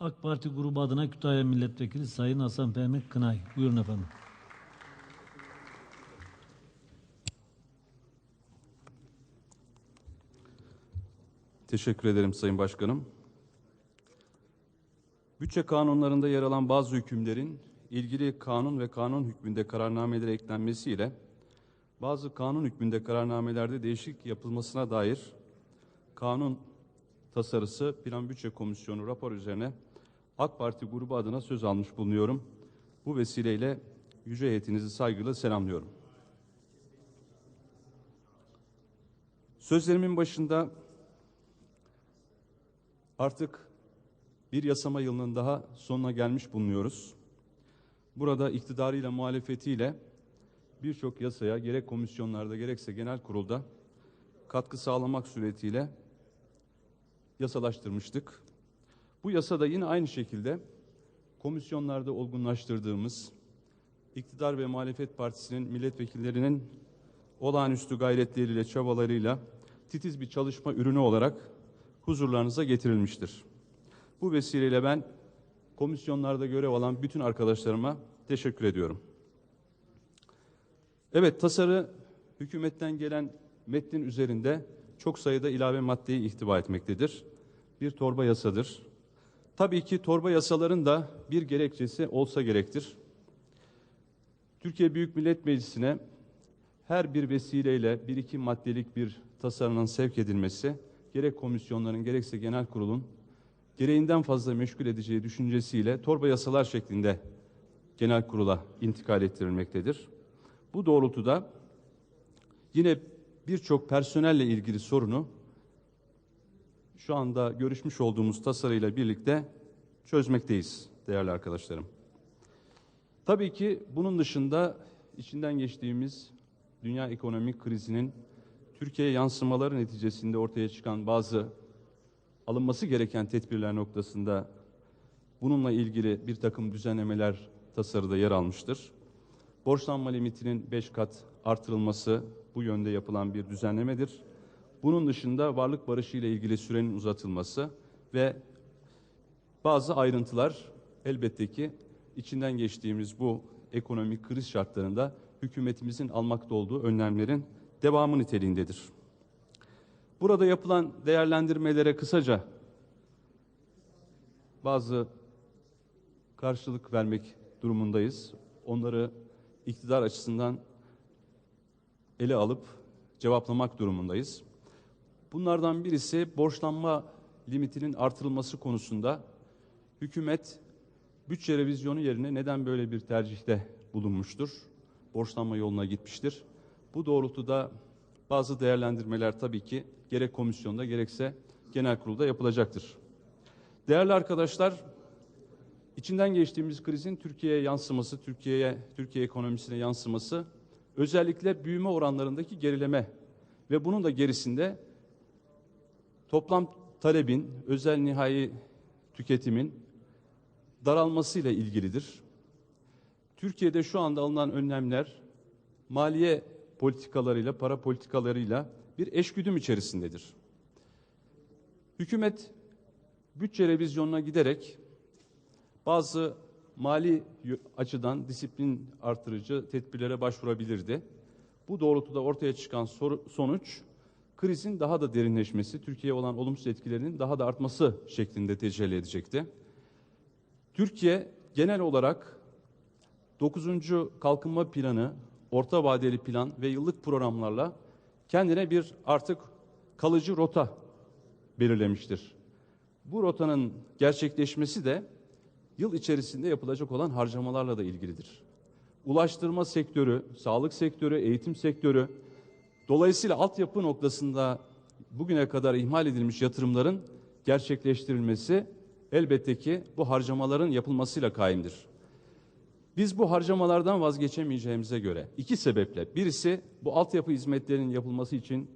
AK Parti grubu adına Kütahya Milletvekili Sayın Hasan Fehmi Kınay. Buyurun efendim. Teşekkür ederim Sayın Başkanım. Bütçe kanunlarında yer alan bazı hükümlerin ilgili kanun ve kanun hükmünde kararnamelere eklenmesiyle bazı kanun hükmünde kararnamelerde değişiklik yapılmasına dair kanun tasarısı Plan Bütçe Komisyonu rapor üzerine AK Parti grubu adına söz almış bulunuyorum. Bu vesileyle yüce heyetinizi saygıyla selamlıyorum. Sözlerimin başında Artık bir yasama yılının daha sonuna gelmiş bulunuyoruz. Burada iktidarıyla muhalefetiyle birçok yasaya gerek komisyonlarda gerekse genel kurulda katkı sağlamak suretiyle yasalaştırmıştık. Bu yasa da yine aynı şekilde komisyonlarda olgunlaştırdığımız iktidar ve muhalefet partisinin milletvekillerinin olağanüstü gayretleriyle, çabalarıyla titiz bir çalışma ürünü olarak huzurlarınıza getirilmiştir. Bu vesileyle ben komisyonlarda görev alan bütün arkadaşlarıma teşekkür ediyorum. Evet tasarı hükümetten gelen metnin üzerinde çok sayıda ilave maddeyi ihtiva etmektedir. Bir torba yasadır. Tabii ki torba yasaların da bir gerekçesi olsa gerektir. Türkiye Büyük Millet Meclisi'ne her bir vesileyle bir iki maddelik bir tasarının sevk edilmesi gerek komisyonların gerekse genel kurulun gereğinden fazla meşgul edeceği düşüncesiyle torba yasalar şeklinde genel kurula intikal ettirilmektedir. Bu doğrultuda yine birçok personelle ilgili sorunu şu anda görüşmüş olduğumuz tasarıyla birlikte çözmekteyiz değerli arkadaşlarım. Tabii ki bunun dışında içinden geçtiğimiz dünya ekonomik krizinin Türkiye'ye yansımaları neticesinde ortaya çıkan bazı alınması gereken tedbirler noktasında bununla ilgili bir takım düzenlemeler tasarıda yer almıştır. Borçlanma limitinin 5 kat artırılması bu yönde yapılan bir düzenlemedir. Bunun dışında varlık barışı ile ilgili sürenin uzatılması ve bazı ayrıntılar elbette ki içinden geçtiğimiz bu ekonomik kriz şartlarında hükümetimizin almakta olduğu önlemlerin devamı niteliğindedir. Burada yapılan değerlendirmelere kısaca bazı karşılık vermek durumundayız. Onları iktidar açısından ele alıp cevaplamak durumundayız. Bunlardan birisi borçlanma limitinin artırılması konusunda hükümet bütçe revizyonu yerine neden böyle bir tercihte bulunmuştur? Borçlanma yoluna gitmiştir. Bu doğrultuda bazı değerlendirmeler tabii ki gerek komisyonda gerekse genel kurulda yapılacaktır. Değerli arkadaşlar, içinden geçtiğimiz krizin Türkiye'ye yansıması, Türkiye'ye, Türkiye ekonomisine yansıması özellikle büyüme oranlarındaki gerileme ve bunun da gerisinde toplam talebin, özel nihai tüketimin daralmasıyla ilgilidir. Türkiye'de şu anda alınan önlemler maliye politikalarıyla, para politikalarıyla bir eşgüdüm içerisindedir. Hükümet bütçe revizyonuna giderek bazı mali açıdan disiplin artırıcı tedbirlere başvurabilirdi. Bu doğrultuda ortaya çıkan sonuç krizin daha da derinleşmesi, Türkiye'ye olan olumsuz etkilerinin daha da artması şeklinde tecelli edecekti. Türkiye genel olarak 9. kalkınma planı orta vadeli plan ve yıllık programlarla kendine bir artık kalıcı rota belirlemiştir. Bu rotanın gerçekleşmesi de yıl içerisinde yapılacak olan harcamalarla da ilgilidir. Ulaştırma sektörü, sağlık sektörü, eğitim sektörü, dolayısıyla altyapı noktasında bugüne kadar ihmal edilmiş yatırımların gerçekleştirilmesi elbette ki bu harcamaların yapılmasıyla kaimdir. Biz bu harcamalardan vazgeçemeyeceğimize göre iki sebeple birisi bu altyapı hizmetlerinin yapılması için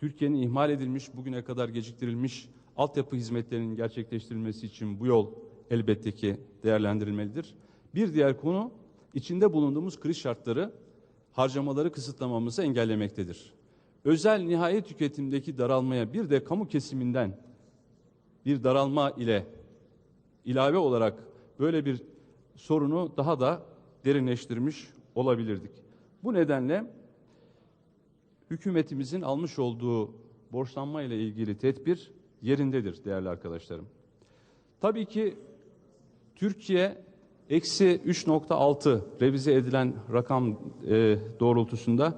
Türkiye'nin ihmal edilmiş, bugüne kadar geciktirilmiş altyapı hizmetlerinin gerçekleştirilmesi için bu yol elbette ki değerlendirilmelidir. Bir diğer konu içinde bulunduğumuz kriz şartları harcamaları kısıtlamamızı engellemektedir. Özel nihai tüketimdeki daralmaya bir de kamu kesiminden bir daralma ile ilave olarak böyle bir sorunu daha da derinleştirmiş olabilirdik. Bu nedenle hükümetimizin almış olduğu borçlanma ile ilgili tedbir yerindedir değerli arkadaşlarım. Tabii ki Türkiye eksi 3.6 revize edilen rakam e, doğrultusunda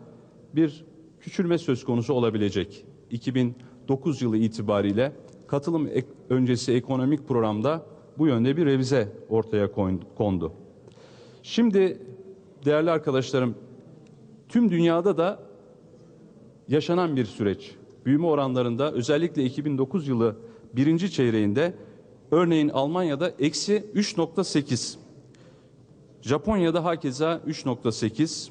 bir küçülme söz konusu olabilecek. 2009 yılı itibariyle katılım ek- öncesi ekonomik programda bu yönde bir revize ortaya kondu. Şimdi değerli arkadaşlarım tüm dünyada da yaşanan bir süreç. Büyüme oranlarında özellikle 2009 yılı birinci çeyreğinde örneğin Almanya'da eksi 3.8, Japonya'da hakeza 3.8,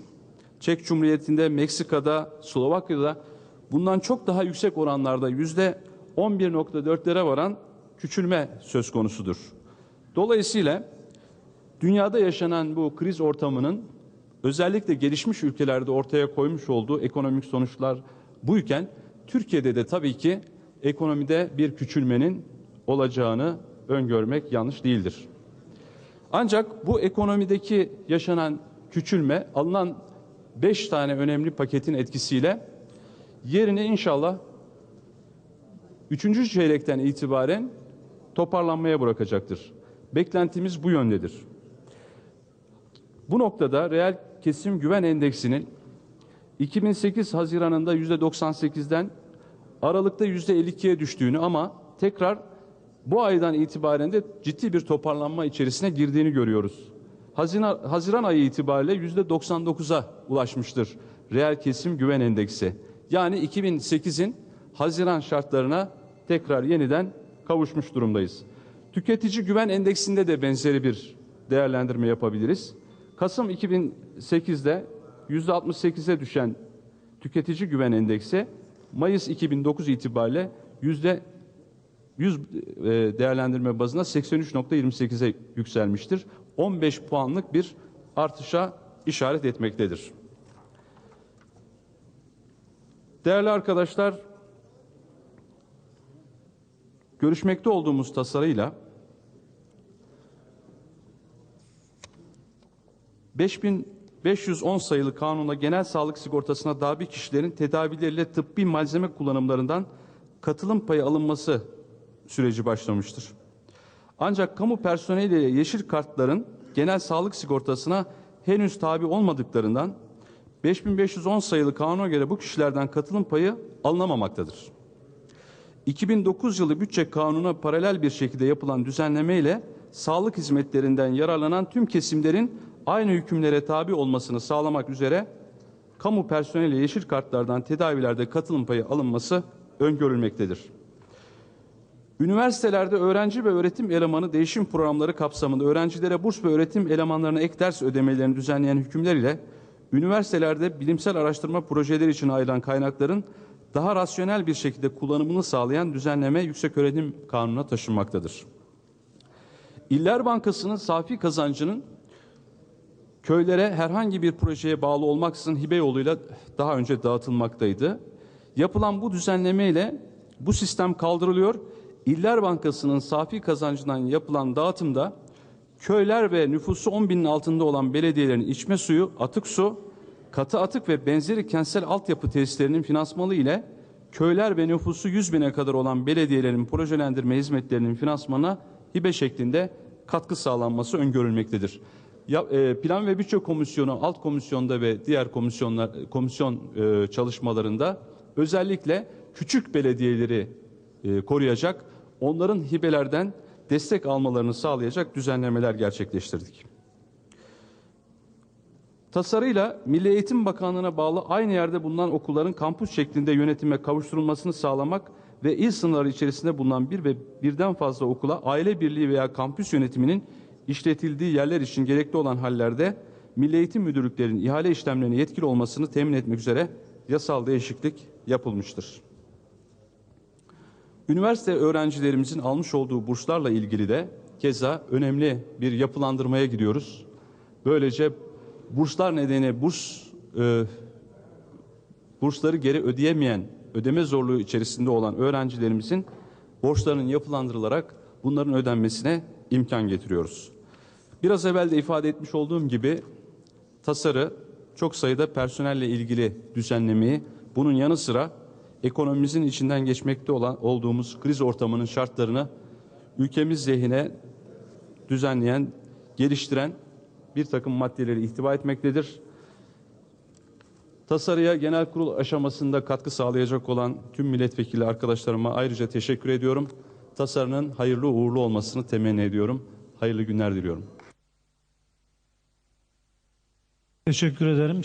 Çek Cumhuriyeti'nde, Meksika'da, Slovakya'da bundan çok daha yüksek oranlarda yüzde 11.4'lere varan küçülme söz konusudur. Dolayısıyla dünyada yaşanan bu kriz ortamının özellikle gelişmiş ülkelerde ortaya koymuş olduğu ekonomik sonuçlar buyken Türkiye'de de tabii ki ekonomide bir küçülmenin olacağını öngörmek yanlış değildir. Ancak bu ekonomideki yaşanan küçülme alınan 5 tane önemli paketin etkisiyle yerini inşallah 3. çeyrekten itibaren toparlanmaya bırakacaktır. Beklentimiz bu yöndedir. Bu noktada reel kesim güven endeksinin 2008 Haziran'ında %98'den Aralık'ta %52'ye düştüğünü ama tekrar bu aydan itibaren de ciddi bir toparlanma içerisine girdiğini görüyoruz. Haziran, Haziran ayı itibariyle %99'a ulaşmıştır reel kesim güven endeksi. Yani 2008'in Haziran şartlarına tekrar yeniden kavuşmuş durumdayız. Tüketici güven endeksinde de benzeri bir değerlendirme yapabiliriz. Kasım 2008'de %68'e düşen tüketici güven endeksi Mayıs 2009 itibariyle yüzde 100 e, değerlendirme bazında 83.28'e yükselmiştir. 15 puanlık bir artışa işaret etmektedir. Değerli arkadaşlar, görüşmekte olduğumuz tasarıyla 5510 sayılı kanunla genel sağlık sigortasına davi kişilerin tedavileriyle tıbbi malzeme kullanımlarından katılım payı alınması süreci başlamıştır. Ancak kamu personeliyle yeşil kartların genel sağlık sigortasına henüz tabi olmadıklarından 5510 sayılı kanuna göre bu kişilerden katılım payı alınamamaktadır. 2009 yılı bütçe kanununa paralel bir şekilde yapılan düzenleme ile sağlık hizmetlerinden yararlanan tüm kesimlerin aynı hükümlere tabi olmasını sağlamak üzere kamu personeli yeşil kartlardan tedavilerde katılım payı alınması öngörülmektedir. Üniversitelerde öğrenci ve öğretim elemanı değişim programları kapsamında öğrencilere burs ve öğretim elemanlarına ek ders ödemelerini düzenleyen hükümler ile üniversitelerde bilimsel araştırma projeleri için ayrılan kaynakların daha rasyonel bir şekilde kullanımını sağlayan düzenleme Yükseköğretim Kanunu'na taşınmaktadır. İller Bankası'nın safi kazancının köylere herhangi bir projeye bağlı olmaksızın hibe yoluyla daha önce dağıtılmaktaydı. Yapılan bu düzenleme ile bu sistem kaldırılıyor. İller Bankası'nın safi kazancından yapılan dağıtımda köyler ve nüfusu 10 binin altında olan belediyelerin içme suyu, atık su, katı atık ve benzeri kentsel altyapı tesislerinin finansmanı ile köyler ve nüfusu 100 bine kadar olan belediyelerin projelendirme hizmetlerinin finansmana hibe şeklinde katkı sağlanması öngörülmektedir. Ya, e, Plan ve Bütçe Komisyonu alt komisyonda ve diğer komisyonlar komisyon e, çalışmalarında özellikle küçük belediyeleri e, koruyacak, onların hibelerden destek almalarını sağlayacak düzenlemeler gerçekleştirdik. Tasarıyla Milli Eğitim Bakanlığı'na bağlı aynı yerde bulunan okulların kampüs şeklinde yönetime kavuşturulmasını sağlamak ve il sınırları içerisinde bulunan bir ve birden fazla okula aile birliği veya kampüs yönetiminin işletildiği yerler için gerekli olan hallerde Milli Eğitim Müdürlüklerinin ihale işlemlerine yetkili olmasını temin etmek üzere yasal değişiklik yapılmıştır. Üniversite öğrencilerimizin almış olduğu burslarla ilgili de keza önemli bir yapılandırmaya gidiyoruz. Böylece burslar nedeni burs e, bursları geri ödeyemeyen, ödeme zorluğu içerisinde olan öğrencilerimizin borçlarının yapılandırılarak bunların ödenmesine imkan getiriyoruz. Biraz evvel de ifade etmiş olduğum gibi tasarı çok sayıda personelle ilgili düzenlemeyi bunun yanı sıra ekonomimizin içinden geçmekte olan olduğumuz kriz ortamının şartlarını ülkemiz lehine düzenleyen, geliştiren bir takım maddeleri ihtiva etmektedir. Tasarıya genel kurul aşamasında katkı sağlayacak olan tüm milletvekili arkadaşlarıma ayrıca teşekkür ediyorum. Tasarının hayırlı uğurlu olmasını temenni ediyorum. Hayırlı günler diliyorum. Teşekkür ederim.